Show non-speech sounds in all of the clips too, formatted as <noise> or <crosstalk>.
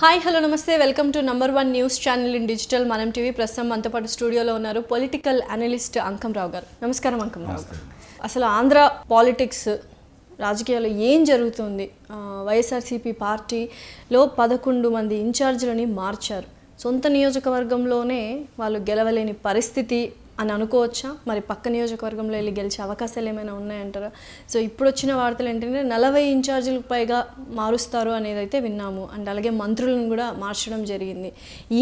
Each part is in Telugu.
హాయ్ హలో నమస్తే. Welcome to number one news channel in digital. మనం టీవీ ప్రస్తుతం మనతో పాటు స్టూడియోలో ఉన్నారు పొలిటికల్ అనలిస్ట్ అంకంరావు గారు. నమస్కారం అంకంరావు గారు. అసలు ఆంధ్ర పాలిటిక్స్ రాజకీయాల్లో ఏం జరుగుతుంది? వైఎస్ఆర్సీపీ పార్టీలో పదకొండు మంది ఇన్ఛార్జీలని మార్చారు. సొంత నియోజకవర్గంలోనే వాళ్ళు గెలవలేని పరిస్థితి అని అనుకోవచ్చా? మరి పక్క నియోజకవర్గంలో వెళ్ళి గెలిచే అవకాశాలు ఏమైనా ఉన్నాయంటారా? సో ఇప్పుడు వచ్చిన వార్తలు ఏంటంటే నలభై ఇన్ఛార్జీలకు పైగా మారుస్తారు అనేది అయితే విన్నాము. అండ్ అలాగే మంత్రులను కూడా మార్చడం జరిగింది.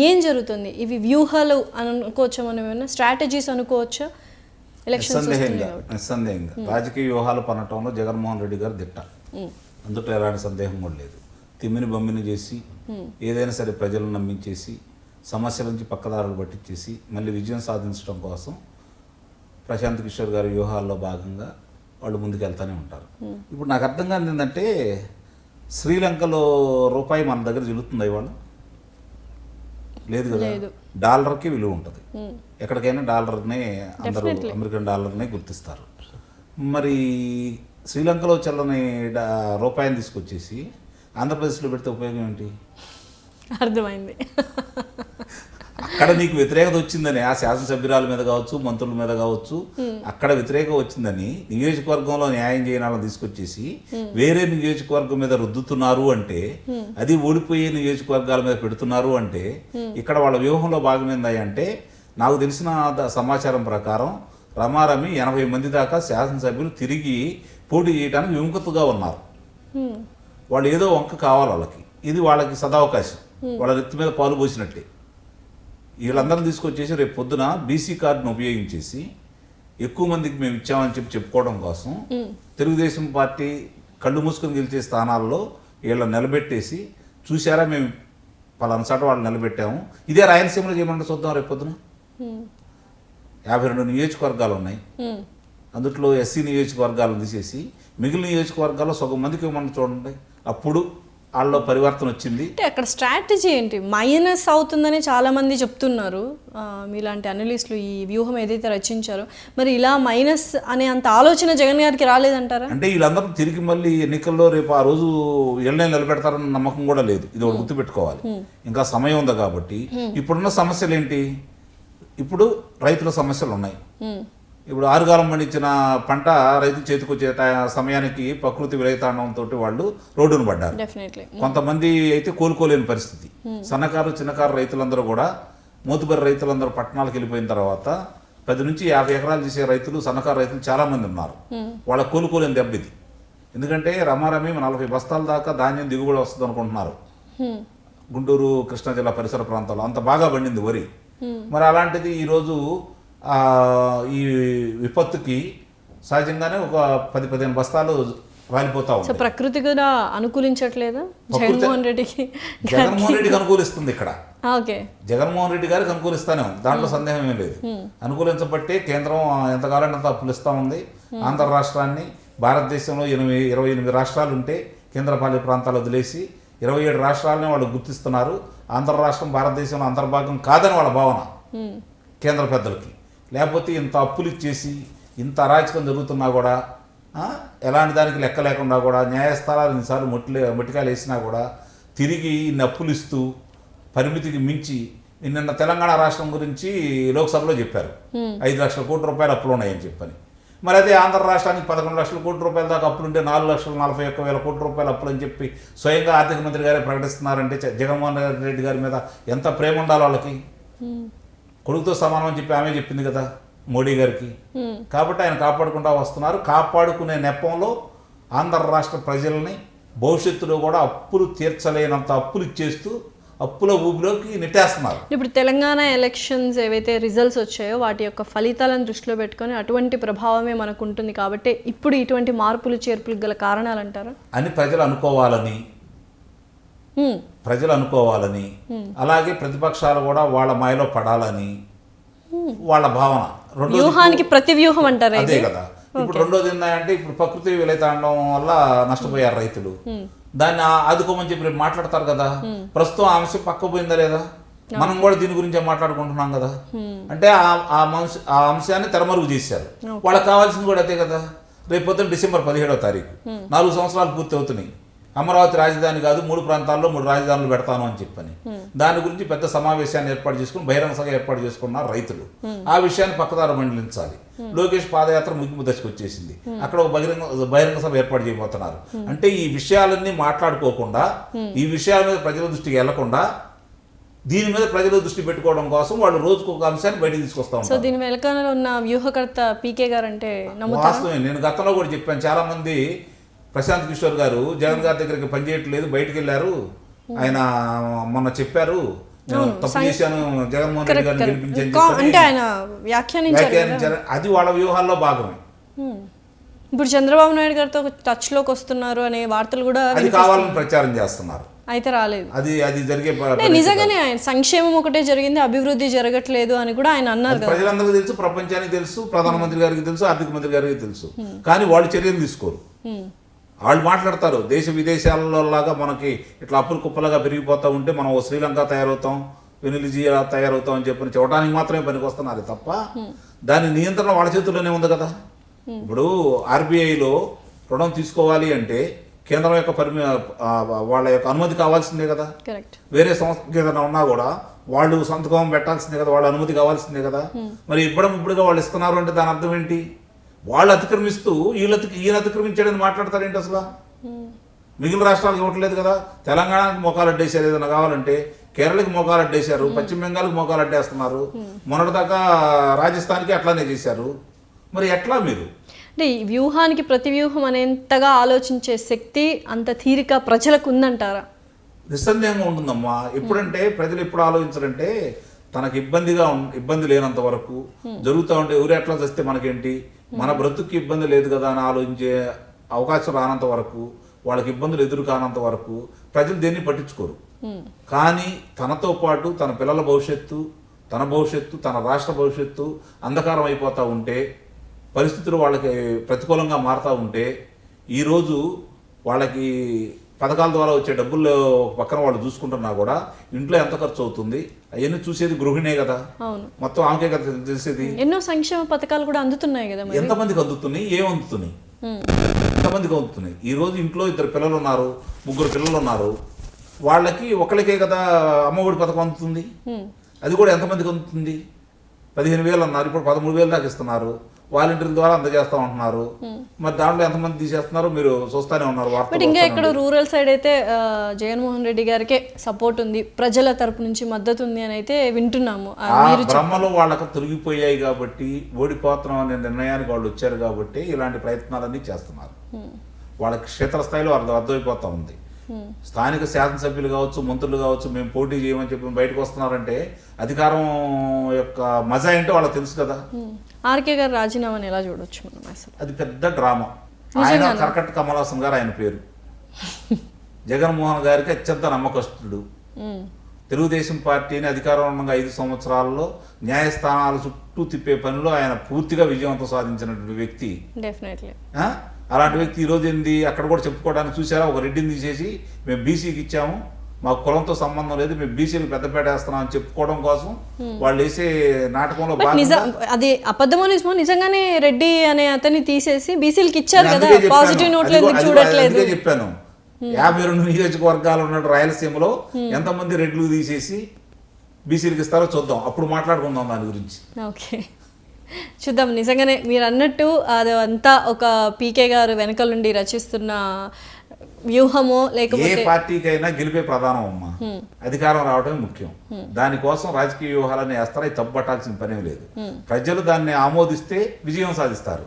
ఏం జరుగుతుంది? ఇవి వ్యూహాలు అని అనుకోవచ్చా మనం ఏమైనా? స్ట్రాటజీస్ అనుకోవచ్చా? నిస్సందేహంగా రాజకీయ వ్యూహాలు పనటంలో జగన్మోహన్ రెడ్డి గారు దిట్ట. అందులో ఎలాంటి సందేహం కూడా లేదు. తిమ్మిని బమ్మిని చేసి ఏదైనా సరే ప్రజలను నమ్మించేసి సమస్యల నుంచి పక్కదారులు పట్టించేసి మళ్ళీ విజయం సాధించడం కోసం ప్రశాంత్ కిషోర్ గారి వ్యూహాల్లో భాగంగా వాళ్ళు ముందుకెళ్తూనే ఉంటారు. ఇప్పుడు నాకు అర్థం కాని ఏంటంటే శ్రీలంకలో రూపాయి మన దగ్గర జరుగుతుంది ఇవాళ? లేదు కదా. డాలర్కి విలువ ఉంటుంది. ఎక్కడికైనా డాలర్నే అందరూ అమెరికన్ డాలర్నే గుర్తిస్తారు. మరి శ్రీలంకలో చల్లని రూపాయిని తీసుకొచ్చేసి ఆంధ్రప్రదేశ్లో పెడితే ఉపయోగం ఏంటి? అర్థమైంది. అక్కడ నీకు వ్యతిరేకత వచ్చిందని ఆ శాసనసభ్యురాల మీద కావచ్చు మంత్రుల మీద కావచ్చు అక్కడ వ్యతిరేకత వచ్చిందని నియోజకవర్గంలో న్యాయం చేయనాలను తీసుకొచ్చేసి వేరే నియోజకవర్గం మీద రుద్దుతున్నారు అంటే అది ఓడిపోయే నియోజకవర్గాల మీద పెడుతున్నారు అంటే ఇక్కడ వాళ్ళ వ్యూహంలో భాగం ఏంది అంటే నాకు తెలిసిన సమాచారం ప్రకారం రమారమి ఎనభై మంది దాకా శాసనసభ్యులు తిరిగి పోటీ చేయడానికి విముఖతగా ఉన్నారు. వాళ్ళు ఏదో వంక కావాలి వాళ్ళకి. ఇది వాళ్ళకి సదావకాశం. వాళ్ళ నెత్తి మీద పాలు పోసినట్టే. వీళ్ళందరిని తీసుకొచ్చేసి రేపు పొద్దున బీసీ కార్డును ఉపయోగించేసి ఎక్కువ మందికి మేము ఇచ్చామని చెప్పి చెప్పుకోవడం కోసం తెలుగుదేశం పార్టీ కళ్ళు మూసుకొని గెలిచే స్థానాల్లో వీళ్ళని నిలబెట్టేసి చూసారా మేము పలానా చోట వాళ్ళు నిలబెట్టాము. ఇదే రాయలసీమలో చేయమంటే చూద్దాం రేపు పొద్దున. హ్మ్. యాభై రెండు నియోజకవర్గాలు ఉన్నాయి. అందుట్లో ఎస్సీ నియోజకవర్గాలను తీసేసి మిగిలిన నియోజకవర్గాల్లో సగం మందికి మనం చూడండి. అప్పుడు వాళ్ళలో పరివర్తన వచ్చింది. అంటే అక్కడ స్ట్రాటజీ ఏంటి? మైనస్ అవుతుందని చాలా మంది చెప్తున్నారు మీలాంటి అనలిస్టులు ఈ వ్యూహం ఏదైతే రచించారో మరి ఇలా మైనస్ అనే అంత ఆలోచన జగన్ గారికి రాలేదంటారా? అంటే వీళ్ళందరూ తిరిగి మళ్ళీ ఎన్నికల్లో రేపు ఆ రోజు వీళ్ళనే నిలబెడతారన్న నమ్మకం కూడా లేదు. ఇది ఒకటి గుర్తుపెట్టుకోవాలి. ఇంకా సమయం ఉంది కాబట్టి ఇప్పుడున్న సమస్యలు ఏంటి? ఇప్పుడు రైతుల సమస్యలు ఉన్నాయి. ఇప్పుడు ఆరుగాలం పండించిన పంట రైతు చేతికి వచ్చే సమయానికి ప్రకృతి విలయతాండంతో వాళ్ళు రోడ్డును పడ్డారు. డెఫినెట్లీ కొంతమంది అయితే కోలుకోలేని పరిస్థితి. సన్నకారు చిన్నకారు రైతులందరూ కూడా మోతుబరి రైతులందరూ పట్టణాలకు వెళ్ళిపోయిన తర్వాత పది నుంచి యాభై ఎకరాలు చేసే రైతులు సన్నకారు రైతులు చాలా మంది ఉన్నారు. వాళ్ళ కోలుకోలేని దెబ్బ ఇది. ఎందుకంటే రమారమి నలభై బస్తాల దాకా ధాన్యం దిగుబడి వస్తుంది అనుకుంటున్నారు. గుంటూరు కృష్ణా జిల్లా పరిసర ప్రాంతాల్లో అంత బాగా పండింది వరి. మరి అలాంటిది ఈరోజు ఈ విపత్తుకి సహజంగానే ఒక పది పదిహేను బస్తాలు రాలిపోతా సో ఉంటాయి ప్రకృతి కూడా అనుకూలించట్లేదా జగన్మోహన్ రెడ్డికి జగన్మోహన్ రెడ్డికి అనుకూలిస్తుంది ఇక్కడ. ఓకే. జగన్మోహన్ రెడ్డి గారికి అనుకూలిస్తానే ఉంది. దాంట్లో సందేహం ఏం లేదు. అనుకూలించబట్టే కేంద్రం ఎంతకాలం అంత అప్పులిస్తూ ఉంది. ఆంధ్ర రాష్ట్రాన్ని భారతదేశంలో ఎనిమిది ఇరవై ఎనిమిది రాష్ట్రాలు ఉంటే కేంద్రపాలిత ప్రాంతాలు వదిలేసి ఇరవై ఏడు రాష్ట్రాలని వాళ్ళు గుర్తిస్తున్నారు. ఆంధ్ర రాష్ట్రం భారతదేశంలో అంతర్భాగం కాదని వాళ్ళ భావన. కేంద్ర పెద్దలకి. లేకపోతే ఇంత అప్పులు ఇచ్చేసి ఇంత అరాచకం జరుగుతున్నా కూడా ఎలాంటి దానికి లెక్క లేకుండా కూడా న్యాయస్థానాలు ఇన్నిసార్లు మొట్టిలే మొట్టికాయలు వేసినా కూడా తిరిగి ఇన్ని అప్పులు ఇస్తూ పరిమితికి మించి నిన్న తెలంగాణ రాష్ట్రం గురించి లోక్సభలో చెప్పారు. ఐదు లక్షల కోట్ల రూపాయలు అప్పులు ఉన్నాయని చెప్పని. మరి అదే ఆంధ్ర రాష్ట్రానికి పదకొండు లక్షల కోట్ల రూపాయల దాకా అప్పులు ఉంటే నాలుగు లక్షల నలభై ఒక్క వేల కోట్ల రూపాయల అప్పులు అని చెప్పి స్వయంగా ఆర్థిక మంత్రి గారే ప్రకటిస్తున్నారంటే జగన్మోహన్ రెడ్డి గారి మీద ఎంత ప్రేమ ఉండాలి వాళ్ళకి. కొడుకుతో సమానం అని చెప్పి ఆమె చెప్పింది కదా మోడీ గారికి. కాబట్టి ఆయన కాపాడుకుంటా వస్తున్నారు కాపాడుకునే నెపంలో ఆంధ్ర రాష్ట్ర ప్రజల్ని భవిష్యత్తులో కూడా అప్పులు తీర్చలేనంత అప్పులు ఇచ్చేస్తూ అప్పుల ఊబిలోకి నెట్టేస్తున్నారు ఇప్పుడు తెలంగాణ ఎలక్షన్స్ ఏవైతే రిజల్ట్స్ వచ్చాయో వాటి యొక్క ఫలితాలను దృష్టిలో పెట్టుకొని అటువంటి ప్రభావమే మనకు ఉంటుంది కాబట్టి ఇప్పుడు ఇటువంటి మార్పులు చేర్పులకు గల కారణాలు అంటారా అని ప్రజలు అనుకోవాలని. ప్రజలు అనుకోవాలని అలాగే ప్రతిపక్షాలు కూడా వాళ్ళ మాయలో పడాలని వాళ్ళ భావన. రెండోది వ్యూహానికి ప్రతి వ్యూహం అంటారా అదే కదా. ఇప్పుడు రెండోది ఏంటంటే ఇప్పుడు ప్రకృతి విలైతాండం వల్ల నష్టపోయారు రైతులు. దాన్ని ఆదుకోమని చెప్పి మాట్లాడతారు కదా. ప్రస్తుతం ఆ అంశం పక్క పోయిందా లేదా? మనం కూడా దీని గురించే మాట్లాడుకుంటున్నాం కదా. అంటే ఆ- ఆ అంశ ఆ అంశాన్ని తెరమరుగు చేశారు. వాళ్ళకి కావాల్సింది కూడా అదే కదా. రేపు పొద్దున్న డిసెంబర్ పదిహేడవ తారీఖు. నాలుగు సంవత్సరాలు పూర్తి అవుతున్నాయి అమరావతి రాజధాని కాదు మూడు ప్రాంతాల్లో మూడు రాజధానులు పెడతాను అని చెప్పని. దాని గురించి పెద్ద సమావేశాన్ని ఏర్పాటు చేసుకుని బహిరంగ సభ ఏర్పాటు చేసుకున్నారు రైతులు. ఆ విషయాన్ని పక్కదారు మండలించాలి. లోకేష్ పాదయాత్ర ముగింపు దశకు వచ్చేసింది. అక్కడ ఒక బహిరంగ బహిరంగ సభ ఏర్పాటు చేయబోతున్నారు. అంటే ఈ విషయాలన్నీ మాట్లాడుకోకుండా ఈ విషయాల మీద ప్రజల దృష్టికి వెళ్ళకుండా దీని మీద ప్రజల దృష్టి పెట్టుకోవడం కోసం వాళ్ళు రోజుకు ఒక అంశాన్ని బయటకు తీసుకొస్తా సో ఉంటారు. దీని వెనకాల ఉన్న వ్యూహకర్త పీకే గారు అంటే వాస్తవమే. నేను గతంలో కూడా చెప్పాను. చాలా మంది ప్రశాంత్ కిషోర్ గారు జగన్ గారి దగ్గరికి పనిచేయట్లేదు బయటికి వెళ్ళారు. ఆయన మొన్న చెప్పారు. నేను తప్పు చేశాను జగన్మోహన్ రెడ్డి గారిని గెలిపించని వ్యాఖ్యానించారు అది వాళ్ళ వ్యూహాల్లో భాగమే. ఇప్పుడు చంద్రబాబు నాయుడు గారితో టచ్లోకి వస్తున్నారు అనే వార్తలు కూడా అది కావాలని ప్రచారం చేస్తున్నారు. అయితే రాలేదు. అది అది జరిగే నిజంగానే ఆయన సంక్షేమం ఒకటే జరిగింది అభివృద్ధి జరగట్లేదు అని కూడా ఆయన అన్నారు ప్రజలందరికీ తెలుసు ప్రపంచానికి తెలుసు ప్రధానమంత్రి గారికి తెలుసు ఆర్థిక మంత్రి గారికి తెలుసు. కానీ వాళ్ళు చర్యలు తీసుకోరు. వాళ్ళు మాట్లాడతారు. దేశ విదేశాలలో లాగా మనకి ఇట్లా అప్పులు కుప్పలుగా పెరిగిపోతూ ఉంటే మనం ఓ శ్రీలంక తయారవుతాం వెనులిజియా తయారవుతాం అని చెప్పని చూడడానికి మాత్రమే పనికి వస్తున్నారు తప్ప దాని నియంత్రణ వాళ్ళ చేతుల్లోనే ఉంది కదా. ఇప్పుడు ఆర్బీఐలో రుణం తీసుకోవాలి అంటే కేంద్రం యొక్క పరిమి వాళ్ళ యొక్క అనుమతి కావాల్సిందే కదా. వేరే సంస్థకి ఏదైనా ఉన్నా కూడా వాళ్ళు సంతకం పెట్టాల్సిందే కదా వాళ్ళ అనుమతి కావాల్సిందే కదా. మరి ఇవ్వడం ఇప్పుడుగా వాళ్ళు ఇస్తున్నారు అంటే దాని అర్థం ఏంటి? వాళ్ళు అతిక్రమిస్తూ వీళ్ళు ఈయన అతిక్రమించాడని మాట్లాడతారేంటి అసలు? మిగిలిన రాష్ట్రాలకు ఇవ్వట్లేదు కదా? తెలంగాణకి మోకాలు అడ్డేశారు ఏదైనా కావాలంటే కేరళకి మోకాలు అడ్డేశారు పశ్చిమ బెంగాల్కి మోకాలు అడ్డేస్తున్నారు మొన్నటిదాకా రాజస్థాన్కి అట్లానే చేశారు. మరి ఎట్లా మీరు? అంటే ఈ వ్యూహానికి ప్రతి వ్యూహం అనేంతగా ఆలోచించే శక్తి అంత తీరిక ప్రజలకు ఉందంటారా? నిస్సందేహంగా ఉంటుందమ్మా. ఎప్పుడంటే ప్రజలు ఎప్పుడు ఆలోచించారంటే తనకు ఇబ్బందిగా ఇబ్బంది లేనంత వరకు జరుగుతూ ఉంటే ఊరు ఎట్లా చేస్తే మనకేంటి? మన బ్రతుక్కి ఇబ్బంది లేదు కదా అని ఆలోచించే అవకాశం రానంత వరకు వాళ్ళకి ఇబ్బందులు ఎదురు కానంత వరకు ప్రజలు దేన్ని పట్టించుకోరు. కానీ తనతో పాటు తన పిల్లల భవిష్యత్తు తన భవిష్యత్తు తన రాష్ట్ర భవిష్యత్తు అంధకారం అయిపోతూ ఉంటే పరిస్థితులు వాళ్ళకి ప్రతికూలంగా మారుతూ ఉంటే ఈరోజు వాళ్ళకి పథకాల ద్వారా వచ్చే డబ్బులు పక్కన వాళ్ళు చూసుకుంటున్నా కూడా ఇంట్లో ఎంత ఖర్చు అవుతుంది? అవన్నీ చూసేది గృహిణే కదా. మొత్తం ఆమెకే కదా తెలిసేది. ఎన్నో సంక్షేమ పథకాలు కూడా అందుతున్నాయి కదా ఎంతమందికి అందుతున్నాయి? ఏం అందుతున్నాయి. ఎంతమందికి అందుతున్నాయి? ఈ రోజు ఇంట్లో ఇద్దరు పిల్లలు ఉన్నారు ముగ్గురు పిల్లలు ఉన్నారు. వాళ్ళకి ఒకరికే కదా అమ్మఒడి పథకం అందుతుంది. అది కూడా ఎంతమందికి అందుతుంది? పదిహేను వేలు అన్నారు. ఇప్పుడు పదమూడు వేలు దాకా ఇస్తున్నారు. వాలంటీర్ల ద్వారా అందజేస్తా ఉంటున్నారు. మరి దాంట్లో ఎంతమంది తీసేస్తున్నారో? మీరు చూస్తానే ఉన్నారు బట్ ఇంకా ఇక్కడ రూరల్ సైడ్ అయితే జగన్మోహన్ రెడ్డి గారికే సపోర్ట్ ఉంది. ప్రజల తరపు నుంచి మద్దతు ఉంది అని అయితే వింటున్నాము. భ్రమలు వాళ్ళకు తొలగిపోయాయి కాబట్టి ఓడిపోతున్నాం అనే నిర్ణయానికి వాళ్ళు వచ్చారు కాబట్టి ఇలాంటి ప్రయత్నాలన్నీ చేస్తున్నారు. వాళ్ళకి క్షేత్రస్థాయిలో అర్థం అర్థమైపోతా ఉంది. స్థానిక శాసనసభ్యులు కావచ్చు మంత్రులు కావచ్చు మేము పోటీ చేయమని చెప్పి బయటకు వస్తున్నారంటే అధికారం యొక్క మజా ఏంటో వాళ్ళకి తెలుసు కదా. ఆర్కే గారు రాజీనామాని ఎలా చూడొచ్చు మనం అసలు? అది పెద్ద డ్రామా. ఆయన కరకట్ట కమలాసన్ గారు ఆయన పేరు. <laughs> జగన్మోహన్ గారికి అత్యంత నమ్మకస్తుడు. తెలుగుదేశం పార్టీని అధికారంలో ఉన్న ఐదు సంవత్సరాల్లో న్యాయస్థానాల చుట్టూ తిప్పే పనిలో ఆయన పూర్తిగా విజయవంతం సాధించినటువంటి వ్యక్తి. డెఫినెట్లీ? అలాంటి వ్యక్తి ఈరోజు ఏంది? అక్కడ కూడా చెప్పుకోవడానికి చూసారా ఒక రెడ్డిని తీసేసి మేము బీసీకి ఇచ్చాము. మాకు కులంతో సంబంధం లేదు. మేము బీసీలకు పెద్దపేట వేస్తున్నాం అని చెప్పుకోవడం కోసం వాళ్ళు వేసే నాటకంలో అది అబద్ధమో నిజమో నిజంగానే రెడ్డి అనే అతన్ని తీసేసి బీసీలకి ఇచ్చారు కదా. పాజిటివ్ నోట్లు ఎందుకు చూడట్లేదు? చెప్పాను. యాభై రెండు నియోజకవర్గాలు ఉన్న రాయలసీమలో ఎంతమంది రెడ్లు తీసేసి బీసీలకు ఇస్తారో చూద్దాం. అప్పుడు మాట్లాడుకుందాం దాని గురించి. ఓకే. చూద్దాం. నిజంగానే మీరు అన్నట్టు అది అంతా ఒక పీకే గారు వెనక నుండి రచిస్తున్న వ్యూహమో ఏ లేకపోతే పార్టీకైనా గెలిపే ప్రధానం అమ్మా. అధికారం రావడమే ముఖ్యం. దానికోసం రాజకీయ వ్యూహాలని వేస్తారా? ఇది తప్పుపట్టాల్సిన పనేం లేదు. ప్రజలు దాన్ని ఆమోదిస్తే విజయం సాధిస్తారు.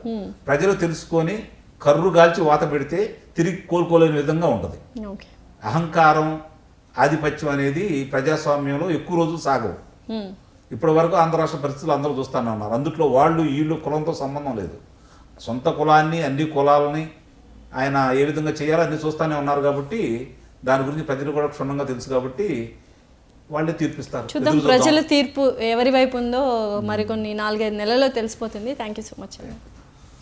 ప్రజలు తెలుసుకొని కర్రు గాల్చి వాత పెడితే తిరిగి కోలుకోలేని విధంగా ఉంటుంది. అహంకారం ఆధిపత్యం అనేది ప్రజాస్వామ్యంలో ఎక్కువ రోజులు సాగవు. ఇప్పటి వరకు ఆంధ్ర రాష్ట్ర పరిస్థితులు అందరూ చూస్తూనే ఉన్నారు. అందుట్లో వాళ్ళు వీళ్ళు కులంతో సంబంధం లేదు. సొంత కులాన్ని అన్ని కులాలని ఆయన ఏ విధంగా చేయాలో అన్ని చూస్తూనే ఉన్నారు కాబట్టి దాని గురించి ప్రజలు కూడా క్షుణ్ణంగా తెలుసు కాబట్టి వాళ్ళే తీర్పిస్తారు. చూద్దాం. ప్రజల తీర్పు ఎవరి వైపు ఉందో మరికొన్ని నాలుగైదు నెలల్లో తెలిసిపోతుంది. థ్యాంక్ యూ సో మచ్ అండి